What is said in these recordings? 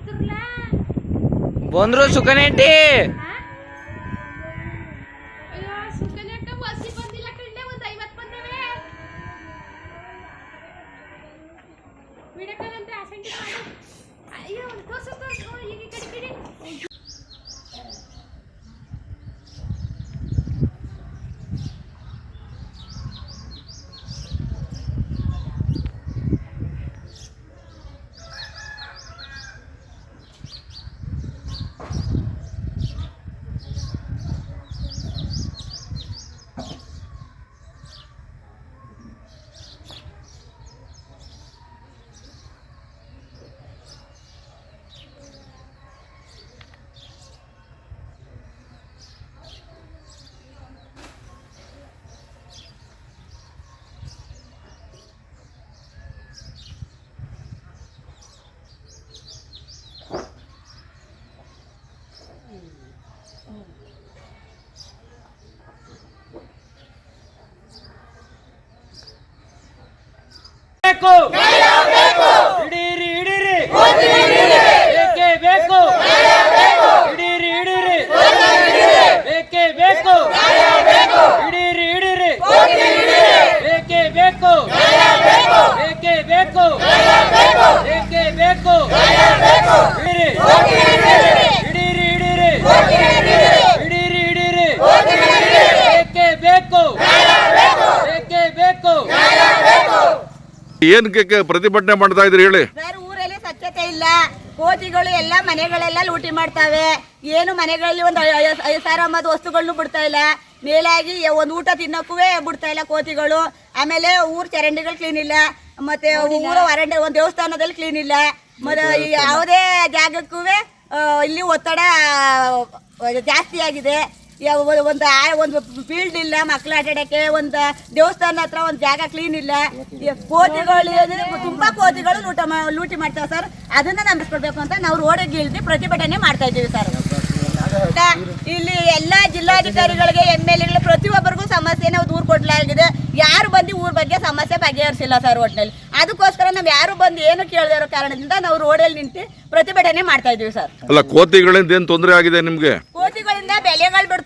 ಇರ್ತಿರ್ಲ ಬಂದ್ರು ಸುಕನೇಟಿ ಅಯ್ಯೋ ಸುಕನ್ಯಕ್ಕ ಬಸ್ಸಿ ಬಂದಿಲ್ಲ ಕಣ್ಲೆ ಒಂದ್ ಐವತ್ ಬಂದವೆ ವಿಡಕಲ್ಲಂತೆ ಅಸೆಂಟಿ ಮಾಡು ಅಯ್ಯೋ ತೋರ್ಸು ತೋರ್ಸು ಓ, ಈಗ ಈ ಕಡೆ ಈ ಕಡೆ ಬೇಕು ಏನಕ್ಕೆ ಪ್ರತಿಭಟನೆ ಮಾಡ್ತಾ ಇದ್ರಿ ಹೇಳಿ? ಸರ್ ಊರಲ್ಲಿ ಸ್ವಚ್ಛತೆ ಇಲ್ಲ. ಕೋತಿಗಳು ಎಲ್ಲ ಮನೆಗಳೆಲ್ಲ ಲೂಟಿ ಮಾಡ್ತಾವೆ. ಏನು ಮನೆಗಳಲ್ಲಿ ಒಂದು ಐದು ಸಾವಿರ ಅಂಬತ್ತು ವಸ್ತುಗಳನ್ನು ಬಿಡ್ತಾ ಇಲ್ಲ. ಮೇಲಾಗಿ ಒಂದು ಊಟ ತಿನ್ನಕ್ಕೂ ಬಿಡ್ತಾ ಇಲ್ಲ ಕೋತಿಗಳು ಆಮೇಲೆ ಊರ್ ಚರಂಡಿಗಳು ಕ್ಲೀನ್ ಇಲ್ಲ. ಮತ್ತೆ ಊರ ವರಂಡ ಒಂದು ದೇವಸ್ಥಾನದಲ್ಲಿ ಕ್ಲೀನ್ ಇಲ್ಲ. ಮತ್ತೆ ಯಾವುದೇ ಜಾಗಕ್ಕೂ ಇಲ್ಲಿ ಒತ್ತಡ ಜಾಸ್ತಿ ಆಗಿದೆ. ಒಂದು- ಒಂದು ಫೀಲ್ಡ್ ಇಲ್ಲ, ಮಕ್ಳು ಆಟಾಡಕ್ಕೆ ಒಂದು ದೇವಸ್ಥಾನ ಹತ್ರ ಒಂದು ಜಾಗ ಕ್ಲೀನ್ ಇಲ್ಲ. ಕೋತಿಗಳು ತುಂಬಾ ಕೋತಿಗಳು ಲೂಟ ಲೂಟಿ ಮಾಡ್ತಾವೆ ಸರ್ ಅದನ್ನ ನಂಬಿಸ್ಕೊಡ್ಬೇಕು ಅಂತ ನಾವು ರೋಡಿಗೆ ಇಳಿದು ಪ್ರತಿಭಟನೆ ಮಾಡ್ತಾ ಇದ್ದೀವಿ ಸರ್ ಇಲ್ಲಿ ಎಲ್ಲಾ ಜಿಲ್ಲಾಧಿಕಾರಿಗಳಿಗೆ ಎಂ ಎಲ್ ಎಗಳು ಪ್ರತಿಯೊಬ್ಬರಿಗೂ ಸಮಸ್ಯೆನ ದೂರ ಕೊಡ್ಲಾಗಿದೆ. ಯಾರು ಬಂದು ಊರ್ ಬಗ್ಗೆ ಸಮಸ್ಯೆ ಬಗೆಹರಿಸಿಲ್ಲ ಸರ್ ಒಟ್ಟಿನಲ್ಲಿ ಅದಕ್ಕೋಸ್ಕರ ನಾವು ಯಾರು ಬಂದು ಏನು ಕೇಳದೇ ಇರೋ ಕಾರಣದಿಂದ ನಾವು ರೋಡಲ್ಲಿ ನಿಂತು ಪ್ರತಿಭಟನೆ ಮಾಡ್ತಾ ಇದೀವಿ ಸರ್ ಅಲ್ಲ, ಕೋತಿಗಳಿಂದ ಏನ್ ತೊಂದರೆ ಆಗಿದೆ ನಿಮ್ಗೆ?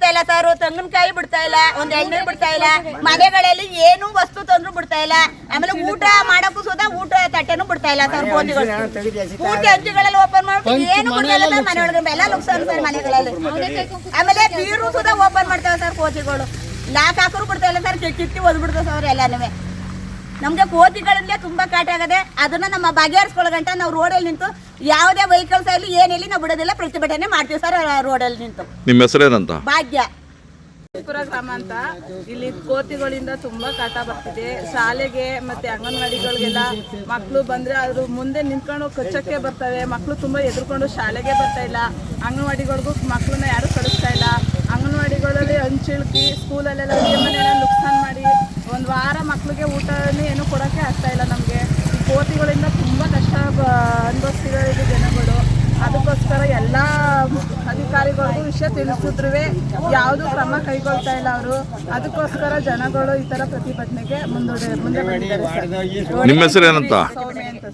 ಬಿಡ್ತಾ ಇಲ್ಲ ಸರ್ ತೆಂಗಿನಕಾಯಿ ಬಿಡ್ತಾ ಇಲ್ಲ ಒಂದ್ ಎಣ್ಣೆ ಬಿಡ್ತಾ ಇಲ್ಲ ಮನೆಗಳಲ್ಲಿ ಏನು ವಸ್ತು ತಂದ್ರು ಬಿಡ್ತಾ ಇಲ್ಲ. ಆಮೇಲೆ ಊಟ ಮಾಡಕ್ಕೂ ಸುದಾ ಊಟ ತಟ್ಟೆನು ಬಿಡ್ತಾ ಇಲ್ಲ ಸರ್ ಕೋತಿಗಳು ಪೂರ್ತಿ ಅಂಚುಗಳಲ್ಲಿ ಓಪನ್ ಮಾಡ್ಬಿಟ್ಟು ಏನು ಬಿಡ್ತಾ ಇಲ್ಲ ಸರ್ ಮನೆಯೊಳಗೆ ಎಲ್ಲ ಲುಕ್ಸಾನ್ ಸರ್ ಮನೆಗಳಲ್ಲಿ. ಆಮೇಲೆ ಬೀರು ಸುದಾ ಓಪನ್ ಮಾಡ್ತಾವೆ ಸರ್ ಕೋತಿಗಳು ಲಾಕ್ ಹಾಕರು ಬಿಡ್ತಾ ಇಲ್ಲ ಸರ್ ಕಿತ್ತಿ ಒದ್ಬಿಡ್ತಾವೆ ಸರ್ ಎಲ್ಲಾನು ನಮ್ಗೆ ಕೋತಿಗಳಲ್ಲೇ ತುಂಬಾ ಕಾಟ ಆಗದೆ ಅದನ್ನ ನಮ್ಮ ಬಗೆಹರಿಸ್ಕೊಳ್ಳೋಗಂಟ ನಾವು ರೋಡಲ್ಲಿ ನಿಂತು ಯಾವುದೇ ವೆಹಿಕಲ್ಸ್ ಆಗಲಿ ಏನಿಲ್ಲ ನಾವು ಬಿಡೋದಿಲ್ಲ ಪ್ರತಿಭಟನೆ ಮಾಡ್ತೀವಿ ಸರ್ ರೋಡಲ್ಲಿ ನಿಂತು. ನಿಮ್ಮ ಹೆಸರೇನಂತ? ಭಾಗ್ಯ. ಪುರ ಗ್ರಾಮ ಅಂತ. ಇಲ್ಲಿ ಕೋತಿಗಳಿಂದ ತುಂಬಾ ಕಾಟ ಬರ್ತಿದೆ. ಶಾಲೆಗೆ ಮತ್ತೆ ಅಂಗನವಾಡಿಗಳಿಗೆಲ್ಲ ಮಕ್ಕಳು ಬಂದ್ರೆ ಅದ್ರ ಮುಂದೆ ನಿಂತ್ಕೊಂಡು ಕಚ್ಚಕ್ಕೆ ಬರ್ತವೆ. ಮಕ್ಕಳು ತುಂಬಾ ಎದುರ್ಕೊಂಡು ಶಾಲೆಗೆ ಬರ್ತಾ ಇಲ್ಲ. ಅಂಗನವಾಡಿಗಳಿಗೂ ಮಕ್ಕಳನ್ನ ಯಾರು ಕಳಿಸ್ತಾ ಇಲ್ಲ. ಅಂಗನವಾಡಿಗಳಲ್ಲಿ ಹಂಚಿಳ್ಕಿ ಸ್ಕೂಲಲ್ಲೆಲ್ಲ ಮನೆಯೆಲ್ಲ ನುಕ್ಸಾನ್ ಮಾಡಿ ಒಂದು ವಾರ ಮಕ್ಕಳಿಗೆ ಊಟನೇ ಏನು ಕೊಡೋಕ್ಕೆ ಆಗ್ತಾ ಇಲ್ಲ ನಮಗೆ ಈ ಕೋತಿಗಳಿಂದ ತುಂಬಾ ಕಷ್ಟ ಅನುಭವಿಸ್ತಿದ್ದಾರೆ ಜನಗಳು ಅದಕ್ಕೋಸ್ಕರ ಎಲ್ಲ ಅಧಿಕಾರಿಗಳಿಗೂ ವಿಷಯ ತಿಳಿಸಿದ್ರು ಯಾವುದು ಕ್ರಮ ಕೈಗೊಳ್ತಾ ಇಲ್ಲ ಅವರು. ಅದಕ್ಕೋಸ್ಕರ ಜನಗಳು ಈ ತರ ಪ್ರತಿಭಟನೆಗೆ ಮುಂದೂಡಿ ಮುಂದೆ ಸರ್. ನಿಮ್ಮ ಹೆಸರೇನಂತ ಸೌಮ್ಯ ಅಂತ